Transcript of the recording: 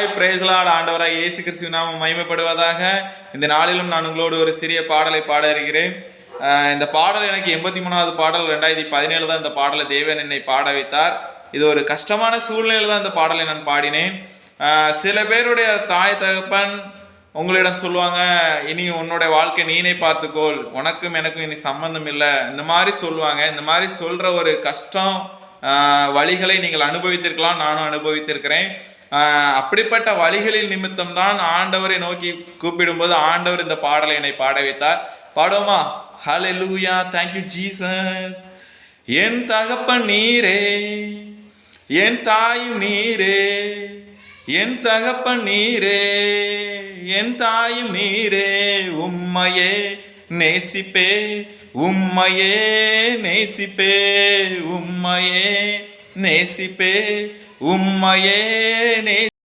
பிரேசலாட் ஆண்டவராக இயேசு கிறிஸ்துவ நாமம் மகிமைப்படுவதாக இந்த நாளிலும் நான் உங்களோடு ஒரு சிறிய பாடலை பாட இருக்கிறேன். இந்த பாடல் எனக்கு எண்பத்தி மூணாவது பாடல் ரெண்டாயிரத்தி பதினேழு தான் இந்த பாடலை தேவன் என்னை பாட வைத்தார். இது ஒரு கஷ்டமான சூழ்நிலையில் தான் இந்த பாடலை நான் பாடினேன். சில பேருடைய தாய் தகப்பன் உங்களிடம் சொல்லுவாங்க இனி உன்னோட வாழ்க்கை நீனே பார்த்துக்கோள். உனக்கும் எனக்கும் இனி சம்பந்தம் இல்லை. இந்த மாதிரி சொல்லுவாங்க. இந்த மாதிரி சொல்ற ஒரு கஷ்டம் வழிகளை நீங்கள் அனுபவித்திருக்கலாம். நானும் அனுபவித்திருக்கிறேன். அப்படிப்பட்ட வழிகளின் நிமித்தம் தான் ஆண்டவரை நோக்கி கூப்பிடும்போது ஆண்டவர் இந்த பாடலை என்னை பாட வைத்தார். பாடுவோமா? ஹலே லூயா தேங்க்யூ ஜீசஸ் என் தகப்பன் நீரே என் தாயும் நீரே என் தகப்பன் நீரே என் தாயும் நீரே உம்மையே நேசிப்பே உம்மையே நேசிப்பே உம்மையே நேசிப்பே உம்மையே நே